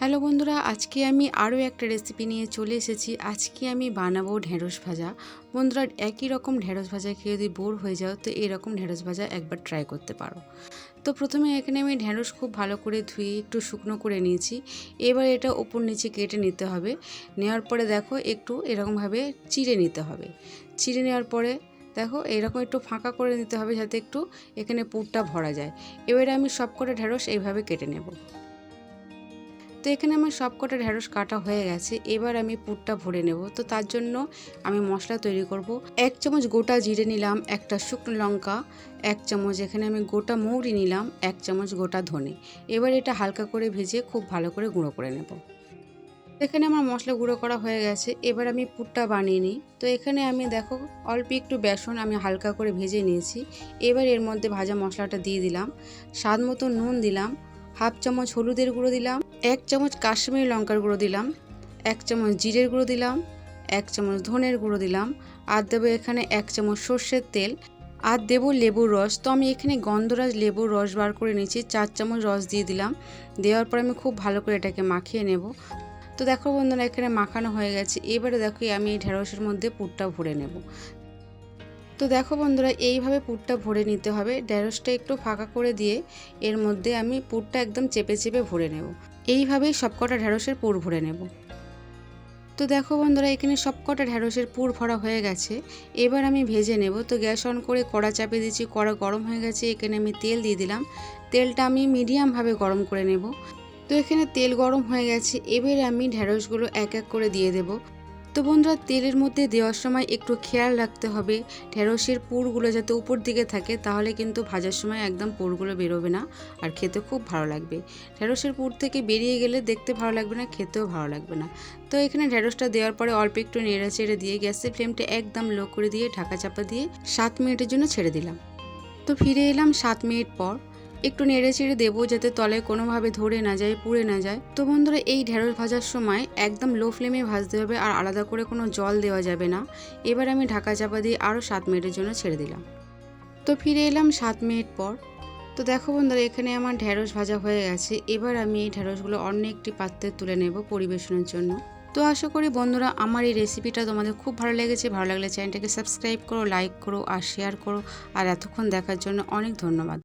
Hello বন্ধুরা, আজকে আমি আরও একটা রেসিপি নিয়ে চলে এসেছি। আজকে আমি বানাবো ঢেঁড়স ভাজা। বন্ধুরা, একই রকম ঢেঁড়স ভাজা খেয়ে যদি বোর হয়ে যাও, তো এরকম ঢেঁড়স ভাজা একবার ট্রাই করতে পারো। তো প্রথমে এখানে আমি ঢেঁড়স খুব ভালো করে ধুয়ে একটু শুকনো করে নিয়েছি। এবার এটা ওপর নিচে কেটে নিতে হবে। নেওয়ার পরে দেখো, একটু এরকমভাবে চিড়ে নিতে হবে। চিড়ে নেওয়ার পরে দেখো, এরকম একটু ফাঁকা করে নিতে হবে যাতে একটু এখানে পুরটা ভরা যায়। এবারে আমি সব কটা ঢেঁড়স এইভাবে কেটে নেব। তো এখানে আমার সব কটা ঢেঁড়স কাটা হয়ে গেছে। এবার আমি পুরটা ভরে নেব। তো তার জন্য আমি মশলা তৈরি করব। এক চামচ গোটা জিরে নিলাম, একটা শুকনো লঙ্কা, এক চামচ এখানে আমি গোটা মৌরি নিলাম, এক চামচ গোটা ধনে। এবার এটা হালকা করে ভেজে খুব ভালো করে গুঁড়ো করে নেব। এখানে আমার মশলা গুঁড়ো করা হয়ে গেছে। এবার আমি পুরটা বানিয়ে নিই। তো এখানে আমি দেখো, অল্প একটু বেসন আমি হালকা করে ভেজে নিয়েছি। এবার এর মধ্যে ভাজা মশলাটা দিয়ে দিলাম। স্বাদ মতো নুন দিলাম। হাফ চামচ হলুদের গুঁড়ো দিলাম। এক চামচ কাশ্মীরি লঙ্কার গুঁড়ো দিলাম, এক চামচ জিরের গুঁড়ো দিলাম, এক চামচ ধনের গুঁড়ো দিলাম, আর দেবো এখানে এক চামচ সর্ষের তেল, আর দেবো লেবুর রস। তো আমি এখানে গন্ধরাজ লেবুর রস বার করে নিয়েছি, চার চামচ রস দিয়ে দিলাম। দেওয়ার পর আমি খুব ভালো করে এটাকে মাখিয়ে নেব। তো দেখো বন্ধুরা, এখানে মাখানো হয়ে গেছে। এবারে দেখো আমি এই ঢেঁড়সের মধ্যে পুরটা ভরে নেব। তো দেখো বন্ধুরা, এইভাবে পুরটা ভরে নিতে হবে। ঢেঁড়সটা একটু ফাঁকা করে দিয়ে এর মধ্যে আমি পুরটা একদম চেপে চেপে ভরে নেব। এইভাবেই সবকটা ঢ্যাঁড়সের পুর ভরে নেব। তো দেখো বন্ধুরা, এখানে সবকটা ঢ্যাঁড়সের পুর ভরা হয়ে গেছে। এবার আমি ভেজে নেব। তো গ্যাস অন করে কড়া চাপে দিচ্ছি কড়া গরম হয়ে গেছে। এখানে আমি তেল দিয়ে দিলাম। তেলটা আমি মিডিয়ামভাবে গরম করে নেব। তো এখানে তেল গরম হয়ে গেছে। এবার আমি ঢ্যাঁড়সগুলো এক এক করে দিয়ে দেব। তো বন্ধুরা তেলের মধ্যে দেওয়ার সময় একটু খেয়াল রাখতে হবে। ঢেঁড়সের পুরগুলো যাতে উপর দিকে থাকে, তাহলে কিন্তু ভাজার সময় একদম পুরগুলো বেরোবে না আর খেতে খুব ভালো লাগবে। ঢেঁড়সের পুর থেকে বেরিয়ে গেলে দেখতে ভালো লাগবে না, খেতেও ভালো লাগবে না। তো এখানে ঢেঁড়সটা দেওয়ার পরে অল্প একটু নেড়ে চেড়ে দিয়ে গ্যাসের ফ্লেমটা একদম লো করে দিয়ে ঢাকা চাপা দিয়ে সাত মিনিটের জন্য ছেড়ে দিলাম। তো ফিরে এলাম সাত মিনিট পর। একটু নেড়ে চেড়ে দেবো যাতে তলায় কোনোভাবে ধরে না যায়, পুড়ে না যায়। তো বন্ধুরা, এই ঢেঁড়স ভাজার সময় একদম লো ফ্লেমে ভাজতে হবে আর আলাদা করে কোনো জল দেওয়া যাবে না। এবার আমি ঢাকা চাপা দিয়ে আরও সাত মিনিটের জন্য ছেড়ে দিলাম। তো ফিরে এলাম সাত মিনিট পর। তো দেখো বন্ধুরা, এখানে আমার ঢেঁড়স ভাজা হয়ে গেছে। এবার আমি এই ঢেঁড়সগুলো অন্য একটি পাত্রে তুলে নেব পরিবেশনের জন্য। তো আশা করি বন্ধুরা, আমার এই রেসিপিটা তোমাদের খুব ভালো লেগেছে। ভালো লাগলে চ্যানেলটাকে সাবস্ক্রাইব করো, লাইক করো আর শেয়ার করো। আর এতক্ষণ দেখার জন্য অনেক ধন্যবাদ।